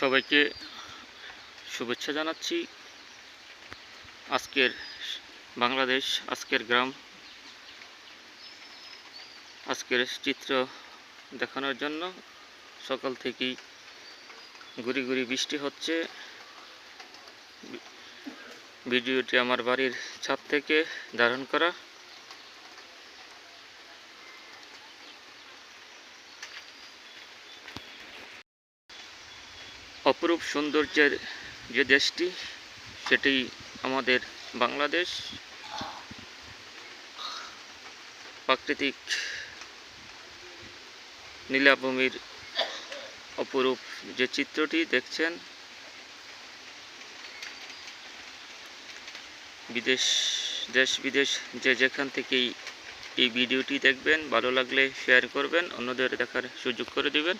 সবাইকে শুভেচ্ছা জানাচ্ছি। আজকের বাংলাদেশ, আজকের গ্রাম, আজকের চিত্র দেখানোর জন্য সকাল থেকেই গুড়ি গুড়ি বৃষ্টি হচ্ছে। ভিডিওটি আমার বাড়ির ছাদ থেকে ধারণ করা। অপরূপ সৌন্দর্যের যে দেশটি, সেটি আমাদের বাংলাদেশ। প্রাকৃতিক নীলাভূমির অপরূপ যে চিত্রটি দেখছেন, বিদেশ, দেশ বিদেশ যে যেখান থেকেই এই ভিডিওটি দেখবেন, ভালো লাগলে শেয়ার করবেন, অন্যদের দেখার সুযোগ করে দিবেন।